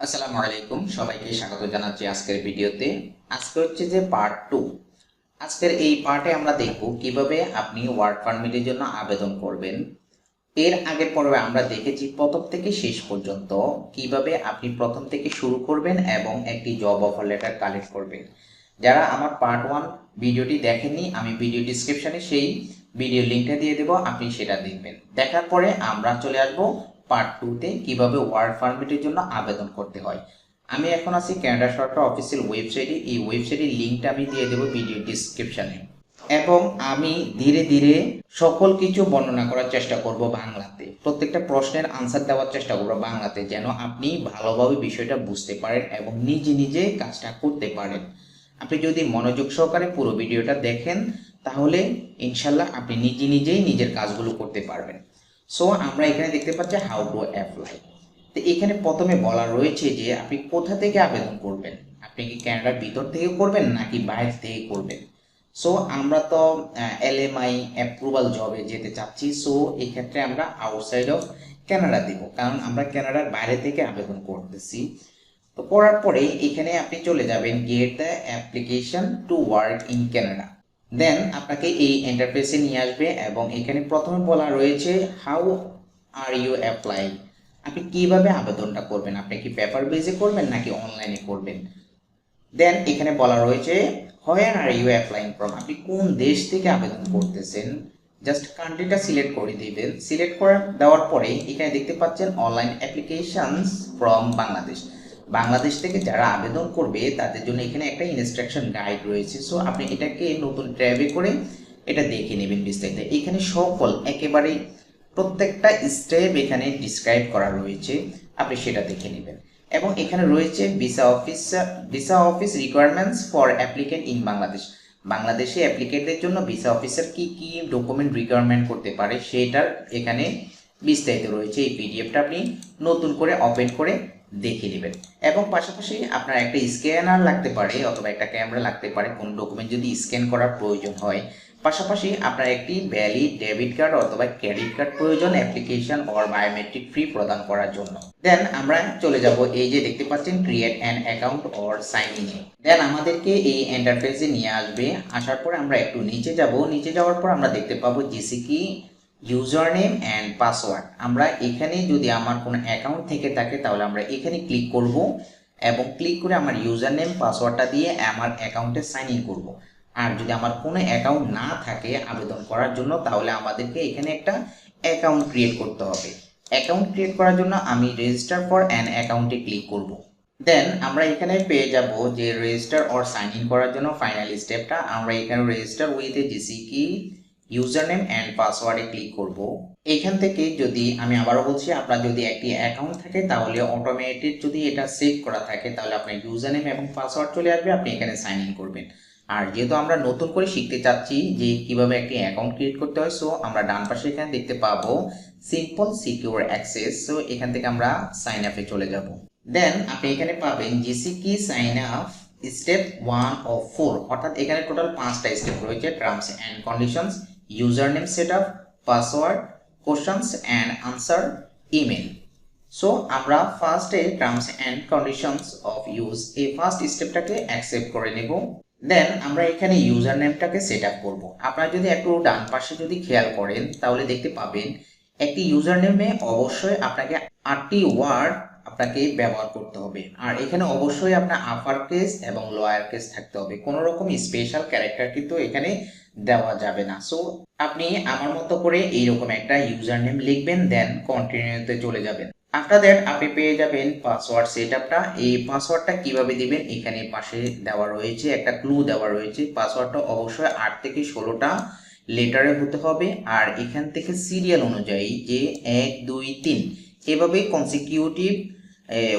আসসালামু আলাইকুম, সবাইকে স্বাগত জানাচ্ছি আজকের ভিডিওতে। আজকে হচ্ছে যে পার্ট টু আজকের এই পার্টে আমরা দেখব কীভাবে আপনি ওয়ার্ক পারমিটের জন্য আবেদন করবেন। এর আগের পর্বে আমরা দেখেছি প্রথম থেকে শেষ পর্যন্ত কীভাবে আপনি প্রথম থেকে শুরু করবেন এবং একটি জব অফার লেটার কালেক্ট করবেন। যারা আমার পার্ট ওয়ান ভিডিওটি দেখেননি, আমি ভিডিও ডিসক্রিপশনে সেই ভিডিও লিঙ্কটা দিয়ে দেবো, আপনি সেটা দেখবেন। দেখার পরে আমরা চলে আসব পার্ট টুতে কীভাবে ওয়ার্ড পারমিটের জন্য আবেদন করতে হয়। আমি এখন আছি ক্যানাডা সরকার অফিসিয়াল ওয়েবসাইটে এই ওয়েবসাইটের লিঙ্কটা আমি দিয়ে দেবো ভিডিও ডিসক্রিপশনে এবং আমি ধীরে ধীরে সকল কিছু বর্ণনা করার চেষ্টা করব বাংলাতে। প্রত্যেকটা প্রশ্নের আনসার দেওয়ার চেষ্টা করব বাংলাতে, যেন আপনি ভালোভাবে বিষয়টা বুঝতে পারেন এবং নিজে নিজে কাজটা করতে পারেন। আপনি যদি মনোযোগ সহকারে পুরো ভিডিওটা দেখেন, তাহলে ইনশাল্লাহ আপনি নিজে নিজেই নিজের কাজগুলো করতে পারবেন। সো আমরা এখানে দেখতে পাচ্ছি হাউ টু অ্যাপ্লাই তো এখানে প্রথমে বলা রয়েছে যে আপনি কোথা থেকে আবেদন করবেন? আপনি কি ক্যানাডার ভিতর থেকে করবেন নাকি বাইরে থেকে করবেন? সো আমরা তো এলএমআই অ্যাপ্রুভাল জবে যেতে চাচ্ছি সো এক্ষেত্রে ক্ষেত্রে আমরা আউটসাইড অফ ক্যানাডা দিব। কারণ আমরা ক্যানাডার বাইরে থেকে আবেদন করতেছি। তো করার পরে এখানে আপনি চলে যাবেন get the application to work in Canada then আপনাকে এই ইন্টারফেসে নিয়ে আসবে এবং এখানে প্রথমে বলা রয়েছে হাউ আর ইউ অ্যাপ্লাই আপনি কীভাবে আবেদনটা করবেন? আপনি কি পেপার বেজে করবেন নাকি অনলাইনে করবেন? দেন এখানে বলা রয়েছে when are you applying from আপনি কোন দেশ থেকে আবেদন করতেছেন? জাস্ট কান্ট্রিটা সিলেক্ট করে দিবেন। সিলেক্ট করে, দেওয়ার পরে এখানে দেখতে পাচ্ছেন online applications from Bangladesh Bangladesh থেকে যারা আবেদন করবে, তাদের জন্য এখানে একটা ইনস্ট্রাকশন গাইড রয়েছে। সো আপনি এটাকে নতুন ট্যাবে করে এটা দেখে নেবেন বিস্তারিত। এখানে সকল একেবারে প্রত্যেকটা স্টেপ এখানে ডিসক্রাইব করা রয়েছে। আপনি সেটা দেখে নেবেন। এবং এখানে রয়েছে visa office visa office requirements for applicant in Bangladesh. বাংলাদেশে অ্যাপ্লিকেন্টদের জন্য ভিসা অফিসার কি কি ডকুমেন্ট রিকোয়ারমেন্ট করতে পারে, সেটার এখানে বিস্তারিত রয়েছে। এই পিডিএফটা আপনি নতুন করে ওপেন করে দেখে নেবেন এবং পাশাপাশি আপনার একটা স্ক্যানার লাগতে পারে অথবা একটা ক্যামেরা লাগতে পারে, কোন ডকুমেন্ট যদি স্ক্যান করার প্রয়োজন হয়। পাশাপাশি আপনার একটি ভ্যালিড ডেবিট কার্ড অথবা ক্রেডিট কার্ড প্রয়োজন অ্যাপ্লিকেশন অর বায়োমেট্রিক ফ্রি প্রদান করার জন্য। দেন আমরা চলে যাব এই যে দেখতে পাচ্ছেন create an account or sign in then আমাদেরকে এই এন্টারফেসে নিয়ে আসবে। আসার পর আমরা একটু নিচে যাব। নিচে যাওয়ার পর আমরা দেখতে পাবো GCKey user name and password আমরা এখানে যদি আমার কোনো অ্যাকাউন্ট থেকে থাকে, তাহলে আমরা এখানে ক্লিক করব এবং ক্লিক করে আমার ইউজার নেম পাসওয়ার্ডটা দিয়ে আমার অ্যাকাউন্টে সাইন ইন করব। আর যদি আমার কোনো অ্যাকাউন্ট না থাকে আবেদন করার জন্য, তাহলে আমাদেরকে এখানে একটা অ্যাকাউন্ট ক্রিয়েট করতে হবে। অ্যাকাউন্ট ক্রিয়েট করার জন্য আমি রেজিস্টার ফর অ্যান অ্যাকাউন্টে ক্লিক করব। দেন আমরা এখানে পেয়ে যাব যে রেজিস্টার অর সাইন ইন করার জন্য ফাইনাল স্টেপটা আমরা এখানে register with a GCKey user name and পাসওয়ার্ডে click করব। এখান থেকে যদি আমি আবারও বলছি, আপনার যদি একটি অ্যাকাউন্ট থাকে, তাহলে অটোমেটিক যদি এটা সেভ করা থাকে, তাহলে আপনার ইউজার নেম এবং পাসওয়ার্ড চলে আসবে, আপনি এখানে সাইন ইন করবেন। আর যেহেতু আমরা নতুন করে শিখতে চাচ্ছি যে কীভাবে একটি অ্যাকাউন্ট ক্রিয়েট করতে হয় সো আমরা ডান পাশে এখানে দেখতে পাবো সিম্পল সিকিউর অ্যাক্সেস সো এখান থেকে আমরা সাইন আপে চলে যাব। দেন আপনি এখানে পাবেন GCKey sign up step one ও ফোর অর্থাৎ এখানে টোটাল পাঁচটা স্টেপ রয়েছে terms and conditions name set up password questions and answer email so আমরা ফার্স্টে terms and conditions of use এই ফার্স্ট স্টেপটাকে অ্যাকসেপ্ট করে নেব। দেন আমরা এখানে ইউজার নেমটাকে সেট আপ করব। আপনারা যদি একটু ডান পাশে যদি খেয়াল করেন, তাহলে দেখতে পাবেন একটি ইউজার নেমে অবশ্যই আপনাকে আটটি ওয়ার্ড আপনাকে ব্যবহার করতে হবে। আর এখানে অবশ্যই আপনার আপার কেস এবং লোয়ার কেস থাকতে হবে। কোনো রকম স্পেশাল ক্যারেক্টার কিন্তু এখানে দেওয়া যাবে না। সো আপনি আমার মতো করে এইরকম একটা ইউজার নেম লিখবেন দেন কন্টিনিউতে চলে যাবেন। আফটার দ্যাট আপনি পেয়ে যাবেন পাসওয়ার্ড সেট আপটা এই পাসওয়ার্ডটা কীভাবে দিবেন? এখানে পাশে দেওয়া রয়েছে, একটা ক্লু দেওয়া রয়েছে। পাসওয়ার্ডটা অবশ্যই আট থেকে ষোলোটা লেটারে হতে হবে। আর এখান থেকে সিরিয়াল অনুযায়ী যে এক, দুই, তিন, এভাবে কনসিকিউটিভ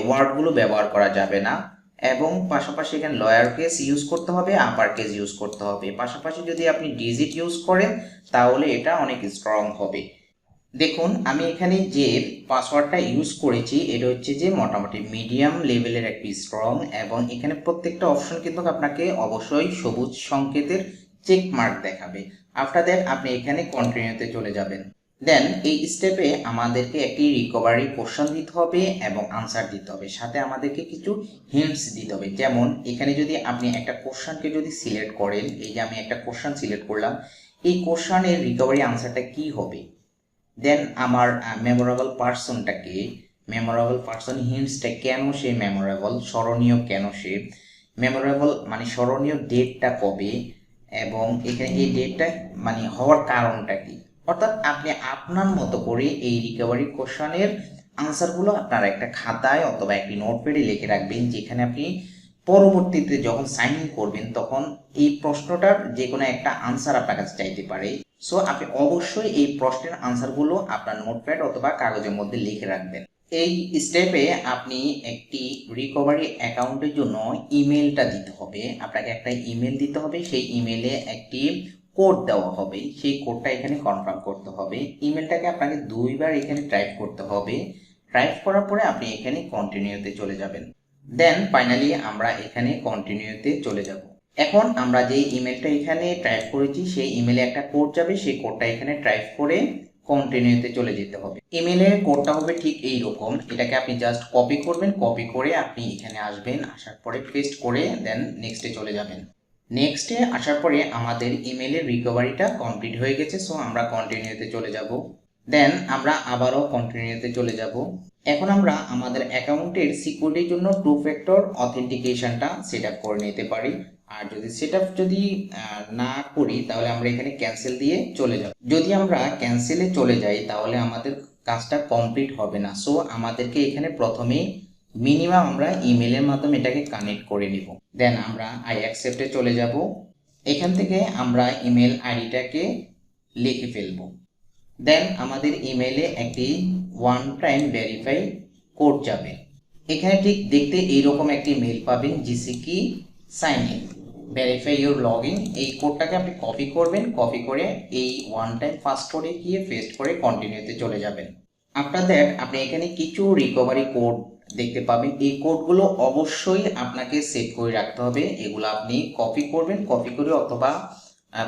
ওয়ার্ডগুলো ব্যবহার করা যাবে না। এবং পাশাপাশি এখানে লয়ার কেস ইউজ করতে হবে আপার কেস ইউজ করতে হবে। পাশাপাশি যদি আপনি ডিজিট ইউজ করেন, তাহলে এটা অনেক স্ট্রং হবে। দেখুন, আমি এখানে যে পাসওয়ার্ডটা ইউজ করেছি, এটা হচ্ছে যে মোটামুটি মিডিয়াম লেভেলের একটি স্ট্রং এবং এখানে প্রত্যেকটা অপশন কিন্তু আপনাকে অবশ্যই সবুজ সংকেতের চেক মার্ক দেখাবে। আফটার দ্যাট আপনি এখানে কন্টিনিউতে চলে যাবেন। দেন এই স্টেপে আমাদেরকে একটি রিকভারি কোশ্চেন দিতে হবে এবং আনসার দিতে হবে। সাথে আমাদেরকে কিছু হিন্টস দিতে হবে। যেমন, এখানে যদি আপনি একটা কোশ্চেনকে যদি সিলেক্ট করেন, এই যে আমি একটা কোশ্চেন সিলেক্ট করলাম, এই কোশ্চেনের রিকভারি আনসারটা কি হবে? দেন আমার মেমোরেবল পার্সনটাকে মেমোরেবল পার্সন হিন্টসটা কেন সে মেমোরেবল স্মরণীয় কেন সে? মেমোরেবল মানে স্মরণীয় ডেটটা কবে? এবং এখানে এই ডেটটা মানে হওয়ার কারণটা কি? অর্থাৎ আপনি আপনার মতো করে এই রিকভারি কোশ্চেনের আনসারগুলো আপনার একটা খাতায় অথবা একটি নোটপ্যাডে লিখে রাখবেন, যেখানে আপনি পরবর্তীতে যখন সাইন ইন করবেন তখন এই প্রশ্নটার যে কোনো একটা আনসার আপনার কাছে চাইতে পারে। সো আপনি অবশ্যই এই প্রশ্নের আনসারগুলো আপনার নোটপ্যাড অথবা কাগজের মধ্যে লিখে রাখবেন। এই স্টেপে আপনি একটি রিকভারি অ্যাকাউন্টের জন্য ইমেলটা দিতে হবে। আপনাকে একটা ইমেল দিতে হবে। সেই ইমেলে একটি কোড দেওয়া হবে, সেই কোডটা এখানে কনফার্ম করতে হবে। ইমেলটাকে আপনাকে দুইবার এখানে টাইপ করতে হবে। টাইপ করার পরে আপনি এখানে কন্টিনিউতে চলে যাবেন। দেন ফাইনালি আমরা এখানে কন্টিনিউতে চলে যাব। এখন আমরা যে ইমেলটা এখানে টাইপ করেছি, সেই ইমেলে একটা কোড যাবে, সেই কোডটা এখানে টাইপ করে কন্টিনিউতে চলে যেতে হবে। ইমেলের কোডটা হবে ঠিক এই রকম এটাকে আপনি জাস্ট কপি করবেন কপি করে আপনি এখানে আসবেন, আসার পরে পেস্ট করে দেন নেক্সটে চলে যাবেন। নেক্সটে আসার পরে আমাদের ইমেলের রিকভারিটা কমপ্লিট হয়ে গেছে সো আমরা কন্টিনিউতে চলে যাব। দেন আমরা আবারও কন্টিনিউতে চলে যাব। এখন আমরা আমাদের অ্যাকাউন্টের সিকিউরিটির জন্য টু ফ্যাক্টর অথেন্টিকেশনটা সেট আপ করে নিতে পারি। আর যদি সেট আপ যদি না করি, তাহলে আমরা এখানে ক্যান্সেল দিয়ে চলে যাব। যদি আমরা ক্যান্সেলে চলে যাই, তাহলে আমাদের কাজটা কমপ্লিট হবে না। সো আমাদেরকে এখানে প্রথমেই মিনিমাম আমরা ইমেলের মাধ্যমে এটাকে কানেক্ট করে নিব। দেন আমরা আই অ্যাকসেপ্টে চলে যাব। এখান থেকে আমরা ইমেল আইডিটাকে লিখে ফেলব। দেন আমাদের ইমেলে একটি ওয়ান টাইম ভেরিফাই কোড যাবে। এখানে ঠিক দেখতে এইরকম একটি মেল পাবেন GCKey sign in verify your log in এই কোডটাকে আপনি কপি করবেন। কপি করে এই ওয়ান টাইম পাসওয়ার্ডে গিয়ে পেস্ট করে কন্টিনিউতে চলে যাবেন। আফটার দ্যাট আপনি এখানে কিছু রিকভারি কোড দেখতে পাবেন। এই কোডগুলো অবশ্যই আপনাকে সেভ করে রাখতে হবে। এগুলো আপনি কপি করবেন কপি করে অথবা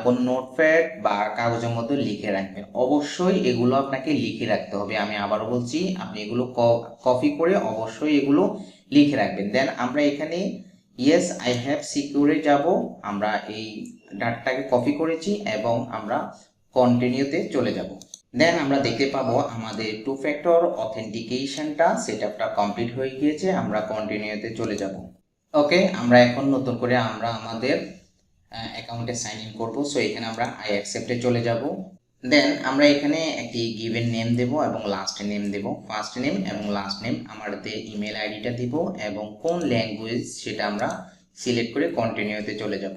কোন নোটপ্যাড বা কাগজের মধ্যে লিখে রাখবেন। অবশ্যই এগুলো আপনাকে লিখে রাখতে হবে। আমি আবারও বলছি, আপনি এগুলো কপি করে অবশ্যই এগুলো লিখে রাখবেন। দেন আমরা এখানে ইয়েস আই হ্যাভ সিকিউরে যাব। আমরা এই ডাটাটাকে কপি করেছি এবং আমরা কন্টিনিউতে চলে যাব। দেন আমরা দেখতে পাবো আমাদের টু ফ্যাক্টর অথেন্টিকেশনটা সেট আপটা কমপ্লিট হয়ে গিয়েছে, আমরা কন্টিনিউতে চলে যাব। ওকে আমরা এখন নতুন করে আমরা আমাদের অ্যাকাউন্টে সাইন ইন করব সো এখানে আমরা আই অ্যাকসেপ্টে চলে যাব। দেন আমরা এখানে একটি গিভেন নেম দেব এবং লাস্ট নেম দেব। ফার্স্ট নেম এবং লাস্ট নেম আমাদের ইমেল আইডিটা দিব এবং কোন ল্যাঙ্গুয়েজ সেটা আমরা সিলেক্ট করে কন্টিনিউতে চলে যাব।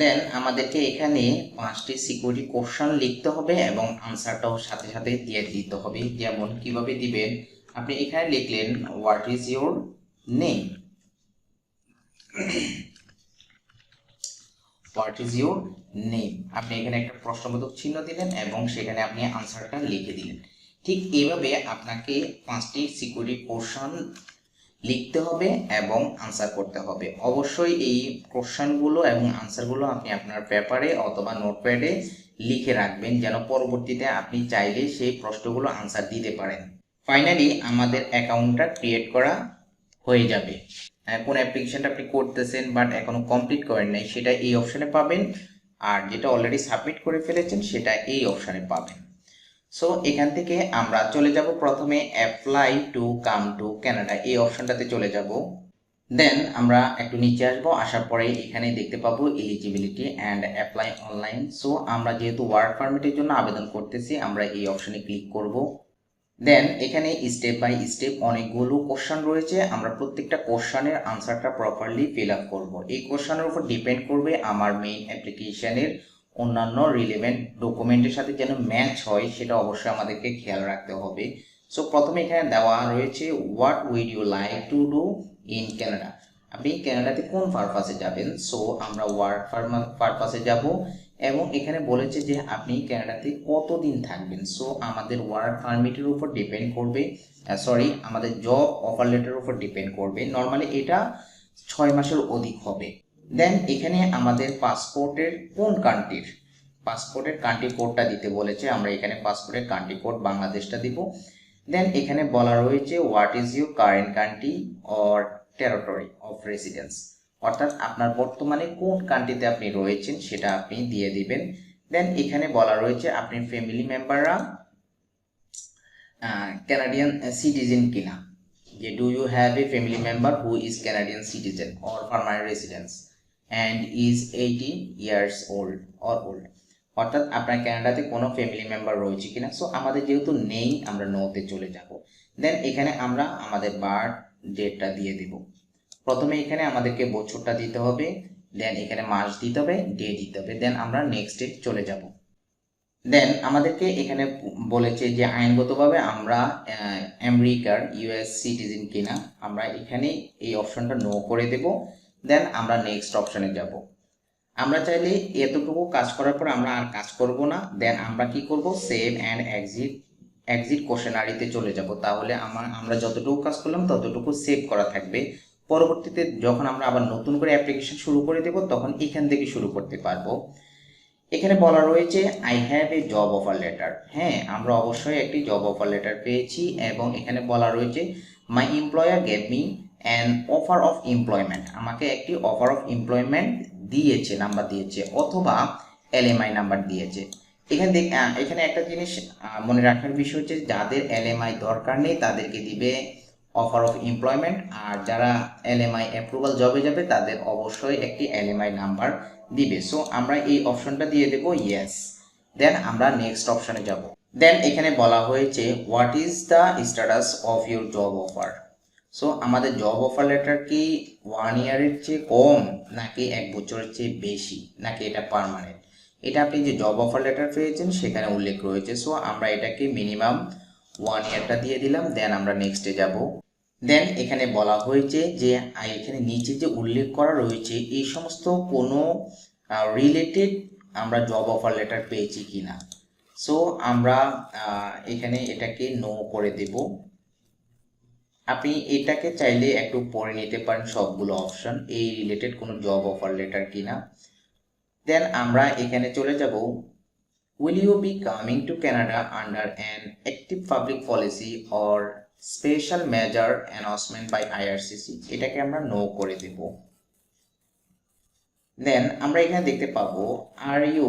দেন আমাদেরকে এখানে পাঁচটি সিকিউরিটি কোশ্চেন লিখতে হবে এবং আনসারটাও সাথে সাথে দিয়ে দিতে হবে। যেমন, কীভাবে দিবেন? আপনি এখানে লিখলেন what is your name what is your name আপনি এখানে একটা প্রশ্নবোধক চিহ্ন দিলেন এবং সেখানে আপনি আনসারটা লিখে দিলেন। ঠিক এইভাবে আপনাকে পাঁচটি সিকিউরিটি কোশ্চেন লিখতে হবে এবং আনসার করতে হবে। অবশ্যই এই কোশ্চেনগুলো এবং আনসারগুলো আপনি আপনার পেপারে অথবা নোটপ্যাডে লিখে রাখবেন যেন পরবর্তীতে আপনি চাইলে সেই প্রশ্নগুলো আনসার দিতে পারেন। ফাইনালি আমাদের অ্যাকাউন্টটা ক্রিয়েট করা হয়ে যাবে। আহ, কোন অ্যাপ্লিকেশনটা আপনি করতেছেন বাট এখনও কমপ্লিট করেন নাই সেটা এই অপশানে পাবেন। আর যেটা অলরেডি সাবমিট করে ফেলেছেন সেটা এই অপশানে পাবেন। সো এখান থেকে আমরা চলে যাব প্রথমে apply to come to Canada এই অপশনটাতে চলে যাব। দেন আমরা একটু নিচে আসব, আসার পরে এখানে দেখতে পাবো eligibility and apply online so আমরা যেহেতু ওয়ার্ক পারমিটের জন্য আবেদন করতেছি, আমরা এই অপশনে ক্লিক করব। দেন এখানে স্টেপ বাই স্টেপ অনেকগুলো কোশ্চান রয়েছে। আমরা প্রত্যেকটা কোশ্চেনের আনসারটা প্রপারলি ফিল আপ করব। এই কোশ্চানের উপর ডিপেন্ড করবে আমার মেইন অ্যাপ্লিকেশনের অন্যান্য রিলেভেন্ট ডকুমেন্টের সাথে যেন ম্যাচ হয়, সেটা অবশ্যই আমাদেরকে খেয়াল রাখতে হবে। সো প্রথমে এখানে দেওয়া রয়েছে what would you like to do in Canada আপনি কানাডাতে কোন পারপাসে যাবেন? সো আমরা ওয়ার্ক পারপাসে যাব এবং এখানে বলেছে যে আপনি কানাডাতে কতদিন থাকবেন? সো আমাদের ওয়ার্ক পারমিটের উপর ডিপেন্ড করবে সরি আমাদের জব অফার লেটারের উপর ডিপেন্ড করবে। নর্মালি এটা ছয় মাসের অধিক হবে। দেন এখানে আমাদের পাসপোর্টের কোন কান্ট্রির পাসপোর্টের কান্ট্রি কোডটা দিতে বলেছে, আমরা এখানে পাসপোর্টের কান্ট্রি কোড বাংলাদেশটা দিব। দেন এখানে বলা রয়েছে what is your current country or territory of residence অর্থাৎ আপনার বর্তমানে কোন কান্ট্রিতে আপনি রয়েছেন সেটা আপনি দিয়ে দিবেন। দেন এখানে বলা রয়েছে আপনি ফ্যামিলি মেম্বাররা ক্যানাডিয়ান সিটিজেন কিনা। যে do you have a family member who is Canadian citizen or permanent residence and is eighteen years old or old অর্থাৎ আপনার ক্যানাডাতে কোনো ফ্যামিলি মেম্বার রয়েছে কিনা? সো আমাদের যেহেতু নেই, আমরা নোতে চলে যাব। দেন এখানে আমরা আমাদের বার্থ ডেটটা দিয়ে দিব। প্রথমে এখানে আমাদেরকে বছরটা দিতে হবে দেন এখানে মাস দিতে হবে ডে দিতে হবে দেন আমরা নেক্সট ডে চলে যাব। দেন আমাদেরকে এখানে বলেছে যে আইনগতভাবে আমরা আমেরিকার ইউএস সিটিজেন কিনা, আমরা এখানে এই অপশনটা নো করে দেব। দেন আমরা নেক্সট অপশানে যাব। আমরা চাইলে এতটুকু কাজ করার পর আমরা আর কাজ করব না। দেন আমরা কি করব? সেভ অ্যান্ড এক্সিট এক্সিট কোশ্চেনারিতে চলে যাব। তাহলে আমার, আমরা যতটুকু কাজ করলাম ততটুকু সেভ করা থাকবে। পরবর্তীতে যখন আমরা আবার নতুন করে অ্যাপ্লিকেশন শুরু করে দেব, তখন এখান থেকে শুরু করতে পারব। এখানে বলা রয়েছে I have a job offer letter হ্যাঁ আমরা অবশ্যই একটি জব অফার লেটার পেয়েছি এবং এখানে বলা রয়েছে my employer gave me an offer of employment আমাকে একটি অফার অফ এমপ্লয়মেন্ট দিয়েছে নাম্বার দিয়েছে, অথবা এলএমআই নাম্বার দিয়েছে। এখানে দেখ এখানে একটা জিনিস মনে রাখার বিষয় হচ্ছে যাদের এলএমআই দরকার নেই, তাদেরকে দিবে অফার অফ এমপ্লয়মেন্ট আর যারা এলএমআই অ্যাপ্রুভাল জবে যাবে, তাদের অবশ্যই একটি এলএমআই নাম্বার দিবে। সো আমরা এই অপশনটা দিয়ে দেব ইয়েস দেন আমরা নেক্সট অপশনে যাব। দেন এখানে বলা হয়েছে what is the status of your job offer so আমাদের জব অফার লেটার কি ওয়ান ইয়ারের চেয়ে কম, নাকি এক বছরের চেয়ে বেশি, নাকি এটা পার্মানেন্ট এটা আপনি যে জব অফার লেটার পেয়েছেন, সেখানে উল্লেখ রয়েছে। সো আমরা এটাকে মিনিমাম ওয়ান ইয়ারটা দিয়ে দিলাম দেন আমরা নেক্সটে যাব। দেন এখানে বলা হয়েছে যে এখানে নিচে যে উল্লেখ করা রয়েছে, এই সমস্ত কোনো রিলেটেড আমরা জব অফার লেটার পেয়েছি কি না সো আমরা এখানে এটাকে নো করে দেব। আপনি এটাকে চাইলে একটু পরে নিতে পারেন সবগুলো অপশন এই রিলেটেড কোনো জব অফার লেটার কিনা। দেন আমরা এখানে চলে যাব। Will you be coming to Canada under an active public policy or special measure announcement by IRCC এটাকে আমরা নো করে দেব। দেন আমরা এখানে দেখতে পাবো are you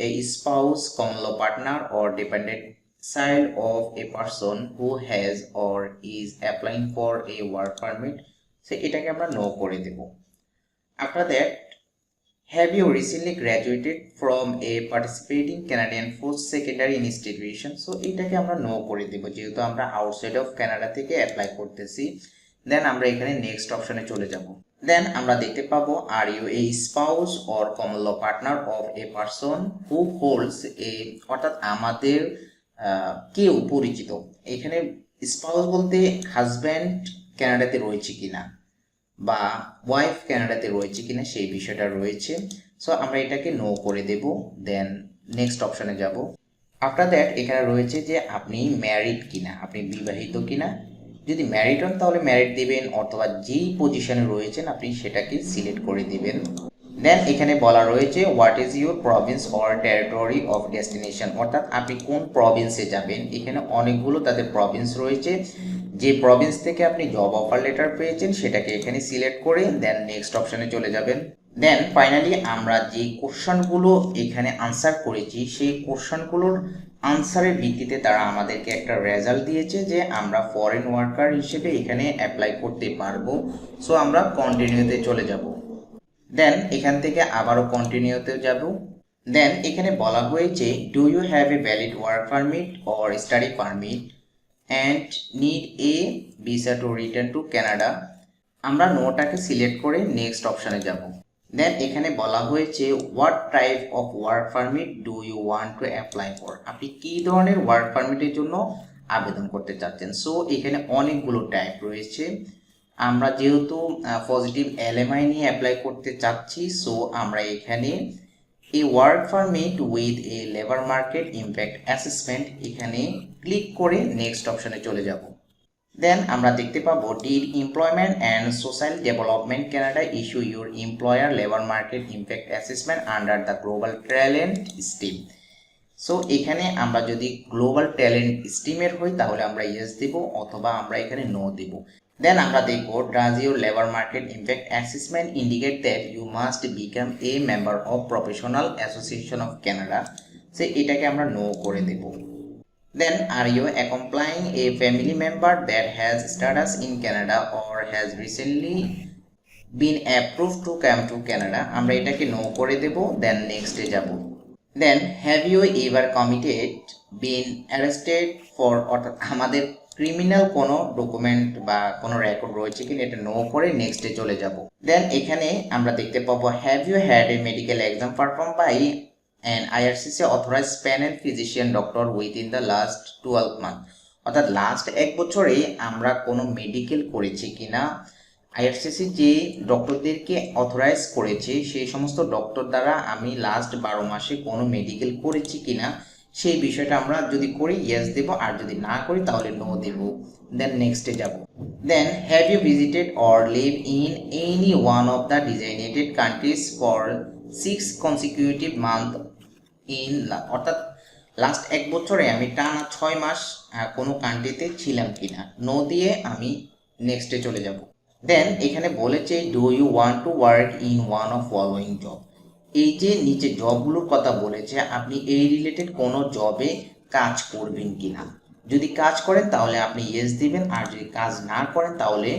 a spouse common law partner or dependent child of a person who has or is applying for a work permit সে এটাকে আমরা নো করে দেব after that have you recently graduated from a participating Canadian post secondary institution so এটাকে আমরা no করে দেব যেহেতু আমরা আউটসাইড অফ কানাডা থেকে অ্যাপ্লাই করতেছি দেন আমরা এখানে নেক্সট অপশনে চলে যাব দেন আমরা দেখতে পাবো are you a spouse or common law partner of a person who holds a অর্থাৎ আমাদের কেউ পরিচিত। এখানে স্পাউস বলতে হাজব্যান্ড ক্যানাডাতে রয়েছে কিনা বা ওয়াইফ কানাডাতে রয়েছে কিনা সেই বিষয়টা রয়েছে। সো আমরা এটাকে নো করে দেব দেন নেক্সট অপশনে যাব। আফটার দ্যাট এখানে রয়েছে যে আপনি ম্যারিড কিনা, আপনি বিবাহিত কিনা। যদি ম্যারিড হন, তাহলে ম্যারিড দিবেন অথবা যেই পজিশনে রয়েছেন, আপনি সেটাকে সিলেক্ট করে দিবেন। দেন এখানে বলা রয়েছে what is your province or territory of destination অর্থাৎ আপনি কোন প্রভিন্সে যাবেন? এখানে অনেকগুলো তাদের প্রভিন্স রয়েছে। যে প্রভিন্স থেকে আপনি জব অফার লেটার পেয়েছেন, সেটাকে এখানে সিলেক্ট করে দেন নেক্সট অপশানে চলে যাবেন। দেন ফাইনালি আমরা যে কোশ্চেনগুলো এখানে আনসার করেছি, সেই কোশ্চেনগুলোর আনসারের ভিত্তিতে তারা আমাদেরকে একটা রেজাল্ট দিয়েছে যে আমরা ফরেন ওয়ার্কার হিসেবে এখানে অ্যাপ্লাই করতে পারব। সো আমরা কন্টিনিউতে চলে যাব। দেন এখান থেকে আবারও কন্টিনিউতে যাব। দেন এখানে বলা হয়েছে do you have a valid work permit or study permit and need a visa to return to Canada আমরা নোটাকে সিলেক্ট করে নেক্সট অপশানে যাব। দেন এখানে বলা হয়েছে what type of work permit do you want to apply for আপনি কী ধরনের ওয়ার্ক পারমিটের জন্য আবেদন করতে চাচ্ছেন? সো এখানে অনেকগুলো টাইপ রয়েছে। আমরা যেহেতু পজিটিভ এলএমআই নিয়ে অ্যাপ্লাই করতে চাচ্ছি সো আমরা এখানে এই work permit with a labour market impact assessment এখানে ক্লিক করে নেক্সট অপশনে চলে যাব। দেন আমরা দেখতে পাবো did employment and social development Canada issue your employer labour market impact assessment under the global talent stream so এখানে আমরা যদি গ্লোবাল ট্যালেন্ট স্টিমের হই, তাহলে আমরা ইয়েস দিব, অথবা আমরা এখানে নো দিব। দেন আমরা দেখব does your labour market impact assessment indicate that you must become a member of professional association of Canada সে এটাকে আমরা নো করে দেব। Then are you accompanying a family member that has status in Canada or has recently been approve to come to Canada আমরা এটাকে no করে দেব then নেক্সটে যাব। Then have you ever committed been arrested for অর্থাৎ আমাদের criminal কোনো document বা কোনো রেকর্ড রয়েছে কিনা এটা নো করে নেক্সটে চলে যাব। দেন এখানে আমরা দেখতে পাবো have you had a medical exam perform by an IRCC authorize panel physician doctor within the last twelve month অর্থাৎ লাস্ট এক বছরে আমরা কোনো মেডিকেল করেছি কিনা? আইআরসিসি যে ডক্টরদেরকে অথরাইজ করেছে, সেই সমস্ত ডক্টর দ্বারা আমি লাস্ট বারো মাসে কোনো মেডিকেল করেছি কিনা? সেই বিষয়টা আমরা যদি করি ইয়েস দেব, আর যদি না করি, তাহলে নো দেব। দেন নেক্সটে যাব। Then have you visited or live in any one of the designated countries for six consecutive month in অর্থাৎ লাস্ট এক বছরে আমি টানা ছয় মাস কোনো কান্ট্রিতে ছিলাম কিনা? নো দিয়ে আমি নেক্সটে চলে যাব। দেন এখানে বলেছে do you want to work in one of following job এই যে নিচে জবগুলোর কথা বলেছে, আপনি এই রিলেটেড কোনো জবে কাজ করবেন কি না যদি কাজ করেন, তাহলে আপনি ইয়েস দিবেন, আর যদি কাজ না করেন, তাহলে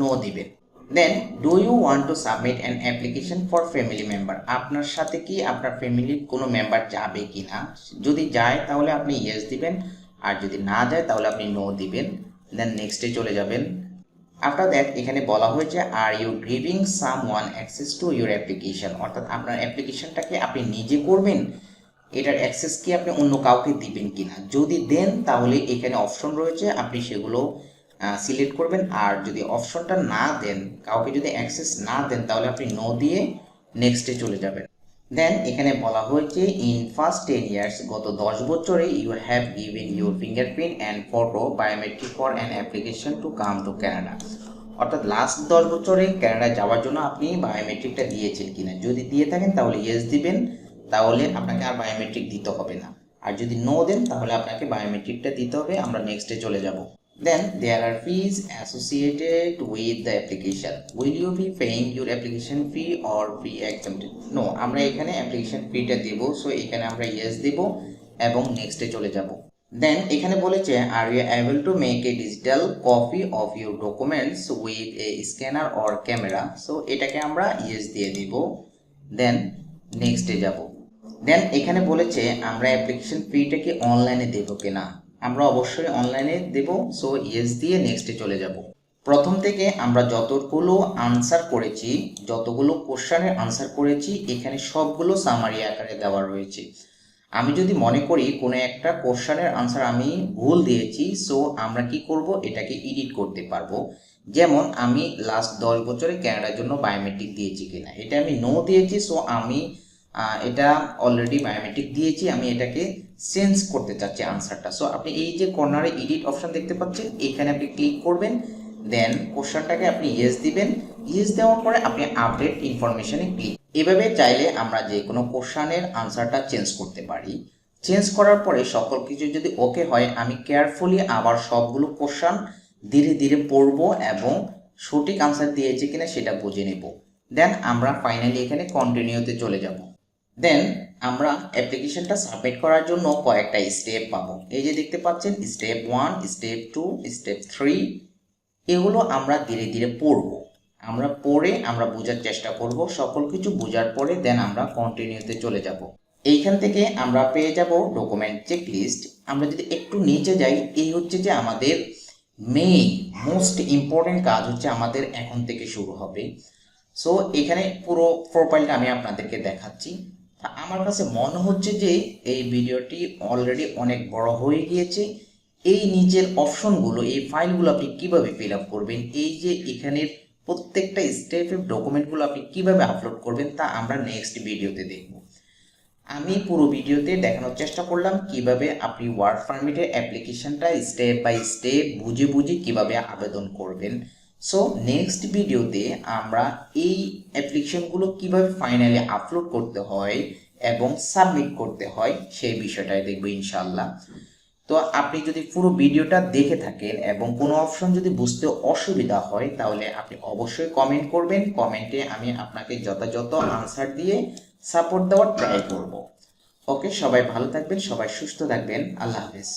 নো দিবেন। Then do you want to submit an application for family member আপনার সাথে কি আপনার ফ্যামিলির কোনো মেম্বার যাবে কি না যদি যায়, তাহলে আপনি ইয়েস দিবেন, আর যদি না যায়, তাহলে আপনি নো দিবেন। দেন নেক্সটে চলে যাবেন। আফটার দ্যাট এখানে বলা হয়েছে are you giving someone access to your application অর্থাৎ আপনার অ্যাপ্লিকেশনটাকে আপনি নিজে করবেন, এটার অ্যাক্সেস কি আপনি অন্য কাউকে দিবেন কিনা? যদি দেন, তাহলে এখানে অপশন রয়েছে, আপনি সেগুলো সিলেক্ট করবেন। আর যদি অপশনটা না দেন, কাউকে যদি অ্যাক্সেস না দেন, তাহলে আপনি নো দিয়ে নেক্সটে চলে যাবেন। দেন এখানে বলা হয়েছে ইন ফার্স্ট টেন ইয়ার্স গত দশ বছরে you have given your fingerprint and photo biometric for an application to come to Canada অর্থাৎ লাস্ট দশ বছরে কানাডা যাওয়ার জন্য আপনি বায়োমেট্রিকটা দিয়েছেন কিনা। যদি দিয়ে থাকেন, তাহলে ইয়েস দিবেন, তাহলে আপনাকে আর বায়োমেট্রিক দিতে হবে না। আর যদি নো দেন, তাহলে আপনাকে বায়োমেট্রিকটা দিতে হবে। আমরা নেক্সটে চলে যাব। Then there are fees associated with the application will you be paying your application fee or fee exempted no আমরা এখানে অ্যাপ্লিকেশন ফিটা দেব সো এখানে আমরা ইয়েস দেব এবং নেক্সটে চলে যাব। দেন এখানে বলেছে are you able to make a digital copy of your documents with a scanner or camera so এটাকে আমরা ইয়েস দিয়ে দিব। দেন নেক্সটে যাব। দেন এখানে বলেছে, আমরা অ্যাপ্লিকেশন ফিটা কি অনলাইনে দেবো কিনা? আমরা অবশ্যই অনলাইনে দেব। সো ইয়েস দিয়ে নেক্সটে চলে যাব। প্রথম থেকে আমরা যতগুলো আনসার করেছি, যতগুলো কোশ্চানের আনসার করেছি, এখানে সবগুলো সামারি আকারে দেওয়া রয়েছে। আমি যদি মনে করি কোনো একটা কোশ্চানের আনসার আমি ভুল দিয়েছি সো আমরা কি করব? এটাকে এডিট করতে পারব। যেমন আমি লাস্ট দশ বছরে ক্যানাডার জন্য বায়োমেট্রিক দিয়েছি কিনা। এটা আমি নো দিয়েছি সো আমি এটা অলরেডি বায়োমেট্রিক দিয়েছি, আমি এটাকে চেঞ্জ করতে চাচ্ছি আনসারটা সো আপনি এই যে কর্নারে এডিট অপশান দেখতে পাচ্ছেন, এখানে আপনি ক্লিক করবেন দেন কোশ্চানটাকে আপনি ইয়েস দিবেন। ইয়েস দেওয়ার পরে আপনি আপডেট ইনফরমেশনে ক্লিক এভাবে চাইলে আমরা যে কোনো কোশ্চানের আনসারটা চেঞ্জ করতে পারি। চেঞ্জ করার পরে সকল কিছু যদি ওকে হয়, আমি কেয়ারফুলি আবার সবগুলো কোশ্চান ধীরে ধীরে পড়ব এবং সঠিক আনসার দিয়েছে কিনা সেটা বুঝে নেব। দেন আমরা ফাইনালি এখানে কন্টিনিউতে চলে যাব। দেন আমরা অ্যাপ্লিকেশনটা সাবমিট করার জন্য কয়েকটা স্টেপ পাবো। এই যে দেখতে পাচ্ছেন step one step two step three এগুলো আমরা ধীরে ধীরে পড়ব। আমরা পড়ে আমরা বোঝার চেষ্টা করব, সকল কিছু বোঝার পরে দেন আমরা কন্টিনিউতে চলে যাব। এইখান থেকে আমরা পেয়ে যাব ডকুমেন্ট চেক লিস্ট আমরা যদি একটু নিচে যাই, এই হচ্ছে যে আমাদের মেইন মোস্ট ইম্পর্টেন্ট কাজ হচ্ছে আমাদের এখন থেকে শুরু হবে। সো এখানে পুরো প্রোফাইলটা আমি আপনাদেরকে দেখাচ্ছি। তা আমার কাছে মনে হচ্ছে যে এই ভিডিওটি অলরেডি অনেক বড় হয়ে গিয়েছে। এই নিচের অপশনগুলো, এই ফাইলগুলো আপনি কীভাবে ফিল আপ করবেন, এই যে এখানের প্রত্যেকটা স্টেপের ডকুমেন্টগুলো আপনি কীভাবে আপলোড করবেন তা আমরা নেক্সট ভিডিওতে দেখব। আমি পুরো ভিডিওতে দেখানোর চেষ্টা করলাম কীভাবে আপনি ওয়ার্ড পারমিটের অ্যাপ্লিকেশনটা স্টেপ বাই স্টেপ বুঝে বুঝে কীভাবে আবেদন করবেন। সো নেক্সট ভিডিওতে আমরা এই অ্যাপ্লিকেশনগুলো কীভাবে ফাইনালি আপলোড করতে হয় এবং সাবমিট করতে হয় সেই বিষয়টাই দেখব ইনশাল্লাহ তো আপনি যদি পুরো ভিডিওটা দেখে থাকেন এবং কোনো অপশন যদি বুঝতে অসুবিধা হয়, তাহলে আপনি অবশ্যই কমেন্ট করবেন। কমেন্টে আমি আপনাকে যথাযথ আনসার দিয়ে সাপোর্ট দেওয়ার ট্রাই করব। ওকে সবাই ভালো থাকবেন, সবাই সুস্থ থাকবেন। আল্লাহ হাফেজ।